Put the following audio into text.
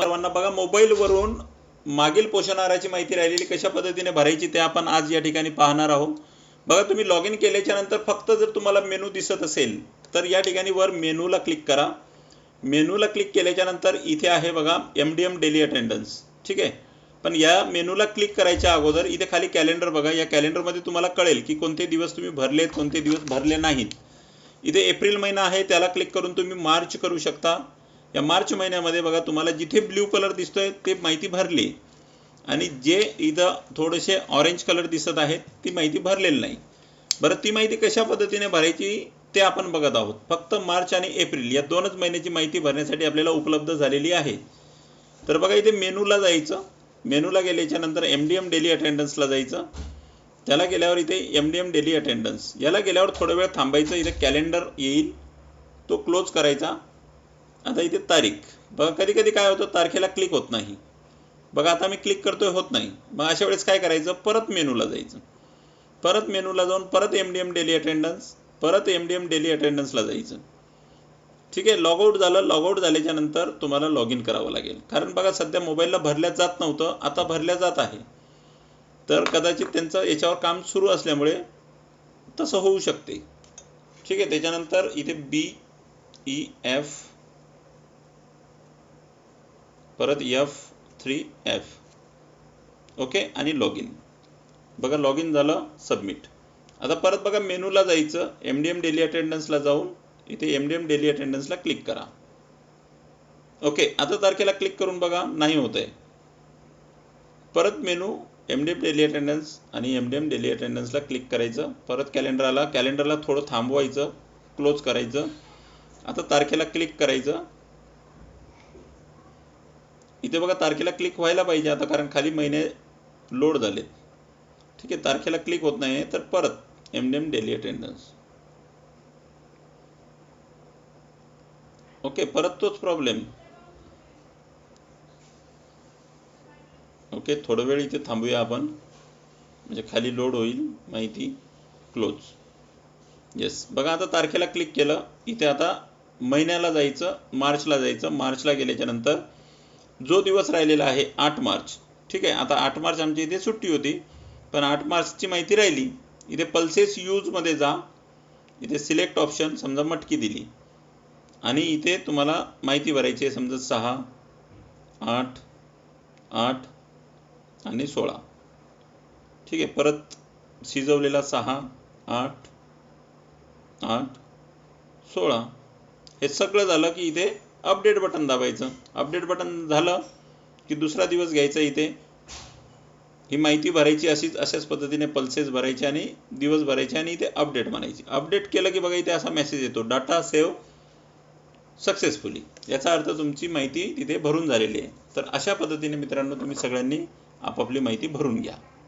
सर्वांना बघा मोबाईलवरून मागील पोषण आहाराची माहिती राहिलेली कशा पद्धतीने भरायची ते आपण आज या ठिकाणी पाहणार आहोत. बघा तुम्ही लॉग इन केल्याच्यानंतर फक्त जर तुम्हाला मेनू दिसत असेल तर या ठिकाणी वर मेनूला क्लिक करा. मेनूला क्लिक केल्याच्यानंतर इथे आहे बघा M D M daily attendance ठीक आहे? पण या मेनूला क्लिक करायच्या अगोदर इथे खाली कॅलेंडर बघा या कॅलेंडरमध्ये तुम्हाला कळेल की कोणते दिवस तुम्ही भरलेत कोणते दिवस भरले नाहीत. इथे एप्रिल महिना आहे त्याला क्लिक करून तुम्ही मार्च करू शकता. या मार्च महिन्यामध्ये बघा तुम्हाला जिथे ब्ल्यू कलर दिसतोय ते माहिती भरली. आणि जे इथं थोडेसे ऑरेंज कलर दिसत आहेत ती माहिती भरलेली नाही. बरं ती माहिती कशा पद्धतीने भरायची ते आपण बघत आहोत. फक्त मार्च आणि एप्रिल या दोनच महिन्याची माहिती भरण्यासाठी आपल्याला उपलब्ध झालेली आहे. तर बघा इथे मेनूला जायचं. मेनूला गेल्याच्यानंतर एम डी एम डेली अटेंडन्सला जायचं. त्याला गेल्यावर इथे M D M daily attendance याला गेल्यावर थोडा वेळ थांबायचं. इथे कॅलेंडर येईल. तो क्लोज करायचा. आता इथे तारीख. बघा कधी कधी काय होतं तारखेला क्लिक होत नाही. बघा आता मी क्लिक करतोय होत नाही. मग अशा वेळेस काय करायचं? परत मेनूला जायचं. परत मेनूला जाऊन परत M D M daily attendance परत एम डी एम डेली अटेंडन्सला जायचं. ठीक आहे लॉगआउट झालं लॉगआउट झाल्याच्यानंतर तुम्हाला लॉग इन करावं लागेल. कारण बघा सध्या मोबाईलला भरल्या जात नव्हतं आता भरल्या जात आहे. तर कदाचित त्यांचं याच्यावर काम सुरू असल्यामुळे तसं होऊ शकते. ठीक आहे त्याच्यानंतर इथे बी ई एफ परत एफ थ्री एफ ओके आणि लॉग इन बघा लॉग इन झालं सबमिट आता परत बघा मेनूला जायचं. एम डी एम डेली अटेंडन्सला जाऊन इथे एम डी एम डेली अटेंडन्सला क्लिक करा. ओके आता तारखेला क्लिक करून बघा नाही होत आहे परत menu M D M daily attendance आणि एम डी एम डेली अटेंडन्सला क्लिक करायचं. परत कॅलेंडर आला. कॅलेंडरला थोडं थांबवायचं. क्लोज करायचं. आता तारखेला क्लिक करायचं. इथे बघा तारखेला क्लिक व्हायला पाहिजे आता कारण खाली महिने लोड झालेत ठीक आहे तारखेला क्लिक होत नाही तर परत M D M daily attendance okay परत तोच प्रॉब्लेम ओके थोडं वेळ इथे थांबूया आपण. म्हणजे खाली लोड होईल माहिती क्लोज येस बघा आता तारखेला क्लिक केलं. इथे आता महिन्याला जायचं मार्चला जायचं. मार्चला गेल्याच्यानंतर जो दिवस राहिलेला आहे आठ मार्च. ठीक आहे? आता आठ मार्च आमची इथे सुट्टी होती. पण आठ मार्चची माहिती राहिली. इथे पल्सेस यूजमध्ये जा. इथे सिलेक्ट ऑप्शन समजा मटकी दिली. आणि इथे तुम्हाला माहिती भरायची आहे समजा सहा आठ आठ आणि सोळा. ठीक आहे? परत शिजवलेला सहा आठ आठ सोळा. हे सगळं झालं की इथे अपडेट बटन दाबायचं. अपडेट बटन झालं की दुसरा दिवस घ्यायचा इथे. ही माहिती भरायची अशीच अशाच पद्धतीने पल्सेस भरायचे आणि दिवस भरायचे आणि इथे अपडेट म्हणायची. अपडेट केलं की बघा इथे असा मेसेज येतो. डाटा सेव्ह सक्सेसफुली याचा अर्थ तुमची माहिती तिथे भरून झालेली आहे. तर अशा पद्धतीने मित्रांनो तुम्ही सगळ्यांनी आपापली माहिती भरून घ्या.